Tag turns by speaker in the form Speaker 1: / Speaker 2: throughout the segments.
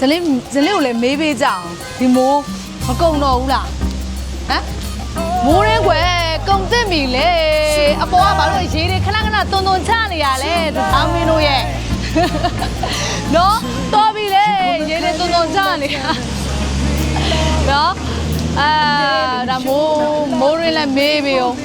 Speaker 1: ဇလေးဇလေးကိုလည်းမေးပေးကြအောင်ဒီမိုးမကုံတော့ဘူးလားဟမ်မိုးရင်းကွယ်ကုံတက်ပြီလေအပေါ်ကဘာလို့ရေးတွေခဏခဏတွန်တွန်ချနေရလဲသူတောင်းမင်းတို့ရဲ့နော်တော်ပြီလေရေးတွေတွန်တွန်ချနေတာနော်အာဒါမိုးမိုးရင်းလည်းမေးပေးအောင်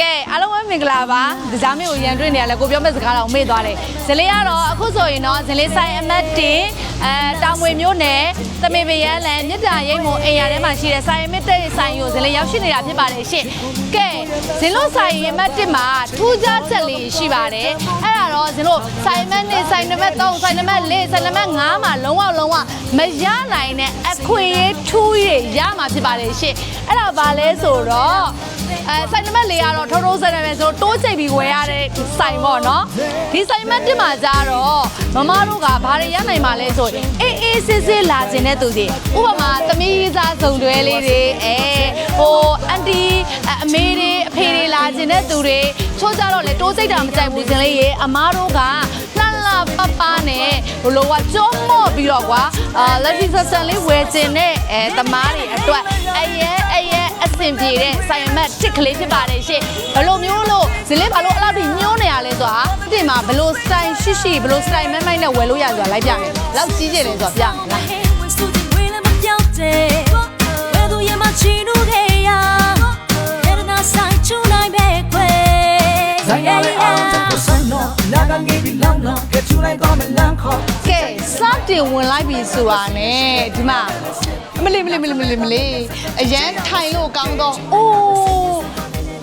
Speaker 1: ကဲအားလုံးပဲမင်္ဂလာပါဒီစားမေကိုရန်တွေ့နေရလဲကိုပြောမဲ့စကားတော့မေ့သွားတယ်ဇလေးကတော့အခုဆိုရင်တော့ဇလေးဆိုင်အမတ်တင်အဲတောင်ငွေမျိုးနယ်တမေပရန်လန်မြစ်တာရိတ်မုံအိမ်ရထဲမှာရှိတဲ့ဆိုင်အမတ်တဲ့ဆိုင်ကိုဇလေးရောက်ရှိနေတာဖြစ်ပါတယ်ရှင့်ကဲဇင်းလို့ဆိုင်အမတ်တင်မှာထူးခြားချက်လေးရှိပါတယ်အဲ့ဒါတော့ဇင်းလို့ဆိုင်အမတ်နဲ့ဆိုင်နံပါတ်3ဆိုင်နံပါတ်4ဆိုင်နံပါတ်5မှာလုံးဝလုံးဝမရနိုင်တဲ့အခွင့်အရေးထူးရရမှာဖြစ်ပါတယ်ရှင့်အဲ့ဒါဘာလဲဆိုတော့ အဲဆိုင်နံပါတ်4ကတော့ထိုးထိုးဆိုင်နံပါတ်ဆိုတိုးချိတ်ပြီးဝယ်ရတဲ့ဆိုင်ပေါ့နော်ဒီဆိုင်မတ်တင်မှာကြတော့မမတို့ကဘာတွေရနိုင်မှာလဲဆိုရင်အေးအေးစစ်စစ်လာခြင်းတဲ့သူတွေဥပမာသမီးစားစုံတွဲလေးတွေအဲဟိုအန်တီအမေတွေအဖေတွေလာခြင်းတဲ့သူတွေချိုးကြတော့လေတိုးစိတ်တာမကြိုက်ဘူးခြင်းလေးရေအမားတို့ကလှလှပပနဲ့ဘလို့ကကြောမော့ပြီးတော့ကွာအာလက်ဒီဆက်ဆန်လေးဝယ်ခြင်းနဲ့အဲတမားတွေအတွက်အရဲအရဲ အဆင်ပြေတဲ့ဆိုင်မတ်တစ်ကလေးဖြစ်ပါတယ်ရှင့်ဘလို့မျိုးလို့ဇင်လေးဘာလို့အဲ့လောက်ထိညှိုးနေရလဲဆိုတာတင်မှာဘလို့စတိုင်ရှိရှိဘလို့စတိုင်မိုင်းမိုင်းနဲ့ဝယ်လို့ရဆိုတာလိုက်ပြမယ်လောက်ကြီးကျယ်လဲဆိုတာပြမယ်လား
Speaker 2: ဝင်စုတင်ဝင်လည်းမပြောင်းတဲ့ဘယ်သူရမချီနူခဲ့ရရတနာဆိုင်ချူနိုင်ပဲခွဲ
Speaker 3: Zai ya le ang ta ko
Speaker 1: တင်ဝင်လိုက်ပြီဆိုတာနဲ့ဒီမှာမလေးမလေးမလေးမလေးမလေးအရန်ထိုင်လို့ကောင်းတော့အိုး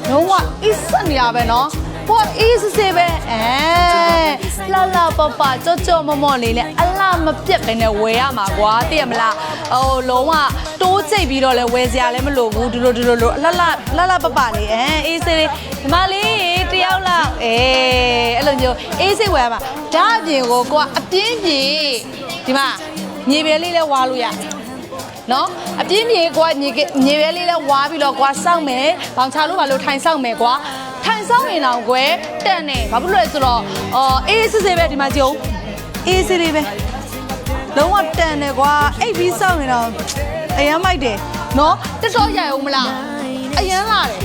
Speaker 1: လုံးဝအစ်စနေရပဲနော်ဟိုအစ်စေပဲအဲလာလာပပကြောကြောမမော့လေးလဲအလားမပြတ်ပဲနဲ့ဝယ်ရမှာကွာသိရမလားဟိုလုံးဝတိုးချိတ်ပြီးတော့လဲဝယ်စရာလည်းမလိုဘူးဒီလိုဒီလိုလိုလှလှလှလှပပလေးအဲအေးစေးလေးဒီမလေးတယောက်လောက်အဲအဲ့လိုမျိုးအေးစိတ်ဝယ်ရမှာဒါအပြင်ကိုကိုကအပြင်းပြေ ဒီမှာမြေပဲလေးလဲဝါလို့ရနော်အပြင်းပြေကွာညီကညီရဲလေးလဲဝါပြီးတော့ကွာစောင့်မယ်ဘောင်ချလို့ပါလို့ထိုင်စောင့်မယ်ကွာထိုင်စောင့်ရင်တော့ကွယ်တက်နေဘာဖြစ်လို့လဲဆိုတော့အော်အေးစစ်စစ်ပဲဒီမှာကြုံအေးစစ်လေးပဲလုံးဝတန်တယ်ကွာအိပ်ပြီးစောင့်ရင်တော့အရမ်းမိုက်တယ်နော်တက်တော့ရအောင်မလားအရမ်းလာတယ်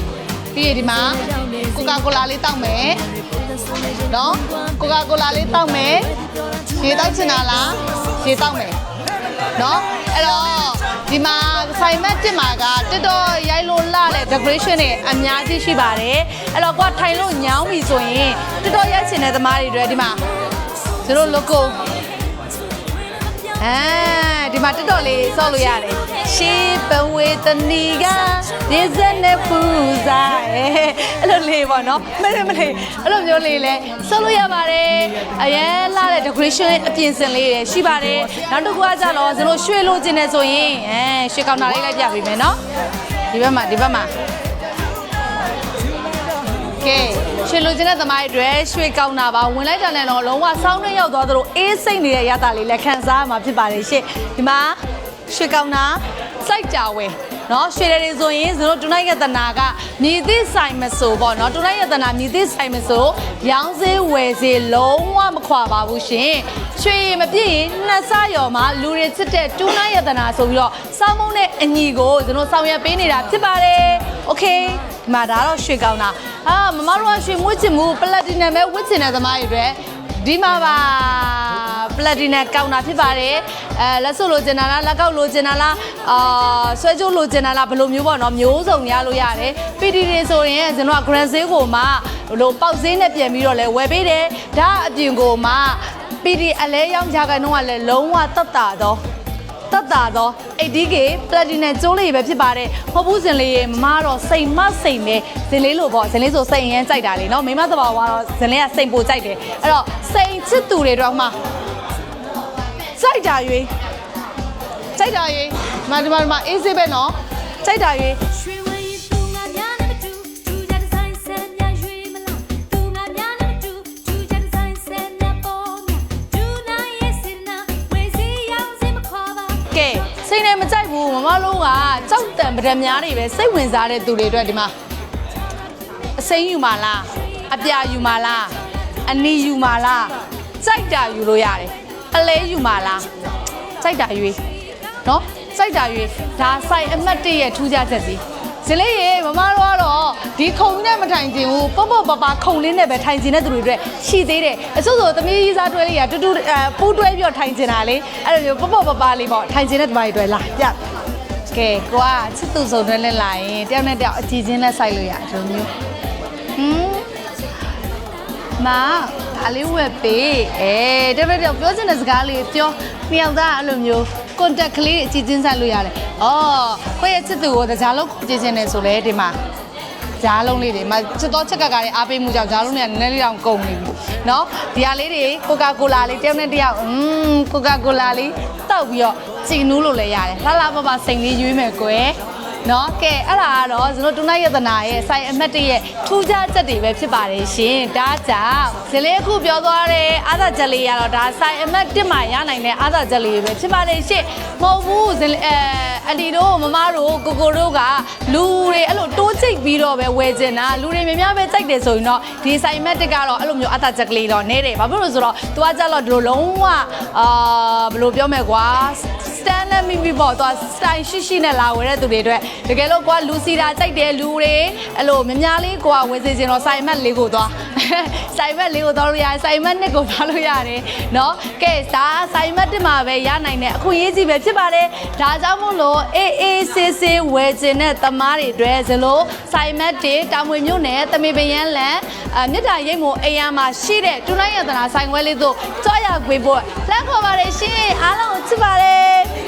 Speaker 1: ပြီးရဒီမှာကိုကာကိုလာလေးတောက်မယ်နော်ကိုကာကိုလာလေးတောက်မယ်ရေတောက်ချင်တာလား ရေတောက်မယ်နော်အဲ့တော့ဒီမှာဆိုင်မတ်တစ်မှာကတက်တော့ရိုက်လို့လှတဲ့ decoration တွေအများကြီးရှိပါတယ်အဲ့တော့ကိုကထိုင်လို့ညောင်းပြီဆိုရင်တက်တော့ရိုက်ချင်တဲ့သမားတွေတွေဒီမှာသူတို့ logo အဲ ဒီမှာတက်တော့လေးစော့လို့ရတယ်ရှေးပဝေတနီကဒီဇနဲ့ပူဇာအဲ့လိုလေးပေါ့နော်မလေးမလေးအဲ့လိုမျိုးလေးလဲစော့လို့ရပါတယ်အရင်လာတဲ့ decoration အပြင်စင်လေးတွေရှိပါတယ်နောက်တစ်ခုကကြတော့ဇလို့ရွှေလို့ခြင်းနေဆိုရင်အဲရွှေကောင်တာလေးလိုက်ပြပေးမယ်နော်ဒီဘက်မှာဒီဘက်မှာ ကဲရွှေလိုချင်တဲ့သမားတွေအတွက်ရွှေကောင်းတာပါဝင်လိုက်တာနဲ့တော့လုံးဝစောင်းနဲ့ရောက်သွားသလိုအေးစိတ်နေတဲ့ရတာလေးလည်းခံစားရမှာဖြစ်ပါတယ်ရှင့်ဒီမှာရွှေကောင်းတာစိုက်ကြဝဲနော်ရွှေတွေဆိုရင်ဇတို့တူနိုင်ရတနာကမြည်သည့်ဆိုင်မဆိုပေါ့နော်တူနိုင်ရတနာမြည်သည့်ဆိုင်မဆိုရောင်းစေးဝယ်စေးလုံးဝမခွာပါဘူးရှင်ရွှေရည်မပြည့်ရင်နှစ်ဆရော်မှာလူတွေချစ်တဲ့တူနိုင်ရတနာဆိုပြီးတော့စောင်းမုံတဲ့အညီကိုဇတို့ဆောင်ရွက်ပေးနေတာဖြစ်ပါတယ်โอเคဒီမှာဒါတော့ရွှေကောင်းတာ အာမမတို့ကရွှေမွေးချင်မှုပလက်တီနမ်ပဲဝစ်ချင်တဲ့သမားတွေအတွက်ဒီမှာပါပလက်တီနမ်ကောင်တာဖြစ်ပါတယ်အဲလက်စွပ်လိုချင်တာလားလက်ကောက်လိုချင်တာလားအာဆွဲကြိုးလိုချင်တာလားဘယ်လိုမျိုးပေါ့နော်မျိုးစုံရလို့ရတယ် PD တွေဆိုရင်ကျွန်တော်က grand sale ကိုမှဘလို့ပေါက်ဈေးနဲ့ပြန်ပြီးတော့လဲဝယ်ပေးတယ်ဒါအပြင်ကိုမှ PD အလဲရောင်းကြကန်တော့ကလည်းလုံးဝတတ်တာတော့ တက်တာတော့ 80k platinum ကျိုးလေးပဲဖြစ်ပါတယ်ဟောဘူးစင်လေးရေမမတော့စိတ်မစိတ်ပဲဇင်လေးလိုပေါ့ဇင်လေးဆိုစိတ်ရမ်းကြိုက်တာလေနော်မိမသဘာဝကတော့ဇင်လေးကစိတ်ပိုကြိုက်တယ်အဲ့တော့စိတ်ချစ်သူတွေတော့မှကြိုက်တာရွေးကြိုက်တာရွေးဒီမှာဒီမှာဒီမှာအေးစေးပဲနော်ကြိုက်တာရွေး
Speaker 2: အားလုံးက
Speaker 1: ကြောက်တံပဒံများတွေပဲစိတ်ဝင်စားတဲ့သူတွေအတွက်ဒီမှာအစိမ်းယူမာလားအပြာယူမာလားအနီယူမာလားစိုက်တာယူလို့ရတယ်အလဲယူမာလားစိုက်တာယူနော်စိုက်တာယူဒါဆိုင်အမတ်တရဲ့ထူးခြားချက်စီဇလေးရေမမတို့ကတော့ဒီခုံနဲ့မထိုင်ခြင်းဘူးပေါ့ပေါ့ပါပါခုံလေးနဲ့ပဲထိုင်ခြင်းတဲ့သူတွေအတွက်ရှိသေးတယ်အစိုးဆိုသမီးကြီးစားတွဲလေးကတူတူပူးတွဲပြီးတော့ထိုင်ခြင်းတာလေအဲ့လိုမျိုးပေါ့ပေါ့ပါပါလေးပေါ့ထိုင်ခြင်းတဲ့သူတွေအတွက်လာပြ ကဲကိုကချစ်သူစုံတွဲနဲ့လာရင်တယောက်နဲ့တယောက်အကြည့်ချင်းနဲ့စိုက်လို့ရတယ်ဒီလိုမျိုးဟမ်မဒါလေးဝက်ပေးအဲတပည့်တော့ပြောချင်တဲ့စကားလေးပြောနှစ်ယောက်သားအဲ့လိုမျိုး contact ကလေးအကြည့်ချင်းဆိုင်လို့ရတယ်။အော်ကိုယ့်ရဲ့ချစ်သူကိုကြားလုံးကြည့်ချင်တယ်ဆိုလဲဒီမှာ ကြားလုံးလေးတွေမချစ်တော့ချက်ကကလေးအားပေးမှုကြောင့်ကြားလုံးတွေကနည်းနည်းလေးတောင်ကုန်နေပြီ။နော်ဒီဟာလေးတွေကိုကာကိုလာလေးတယောက်နဲ့တယောက်อืมကိုကာကိုလာလေးတောက်ပြီးတော့ကြည်နူးလို့လည်းရတယ်။လှလှပပစိန်လေးရွေးမယ်ကွယ်။ နော်ကဲအဲ့ဒါကတော့ကျွန်တော်တူနိုင်ယတနာရဲ့စိုင်အမတ်တရဲ့ထူးခြားချက်တွေပဲဖြစ်ပါတယ်ရှင်ဒါကြောင့်ဇလေးအခုပြောသွားတဲ့အာသာချက်လေးရတော့ဒါစိုင်အမတ်တစ်မှာရနိုင်တဲ့အာသာချက်လေးပဲဖြစ်ပါတယ်ရှင်မဟုတ်ဘူးဇလေးအဲအန်တီတို့မမတို့ကိုကိုတို့ကလူတွေအဲ့လိုတိုးချိတ်ပြီးတော့ပဲဝယ်ကျင်တာလူတွေများများပဲကြိုက်တယ်ဆိုရင်တော့ဒီစိုင်အမတ်တစ်ကတော့အဲ့လိုမျိုးအာသာချက်ကလေးတော့နဲတယ်ဘာဖြစ်လို့လဲဆိုတော့သူကကြတော့ဒီလိုလုံးဝအာဘယ်လိုပြောမလဲကွာ stand နဲ့မိမိပေါ့သွား style ရှိရှိနဲ့လာဝယ်တဲ့သူတွေအတွက်တကယ်လို့ကွာလူစီတာကြိုက်တဲ့လူတွေအဲ့လိုများများလေးကွာဝယ်စေချင်တော့စိုင်မတ်လေးကိုသွား စိုင်မတ်လေးကိုသွားလို့ရတယ်စိုင်မတ်နှစ်ကိုသွားလို့ရတယ်เนาะကဲဒါစိုင်မတ်တစ်မှာပဲရနိုင်တဲ့အခွင့်အရေးကြီးပဲဖြစ်ပါတယ်ဒါကြောင့်မို့လို့အေးအေးဆေးဆေးဝယ်ချင်တဲ့သမားတွေအတွက်ဇလို့စိုင်မတ်တွေတာမွေမြို့နယ်တမေပယန်းလန်အမြစ်တာရိတ်မို့အိမ်ရမှာရှိတဲ့တူလိုက်ရတနာဆိုင်ခွဲလေးတို့ကြွားရခွေဖို့လမ်းခေါ်ပါတယ်ရှင်အားလုံးကိုချစ်ပါတယ်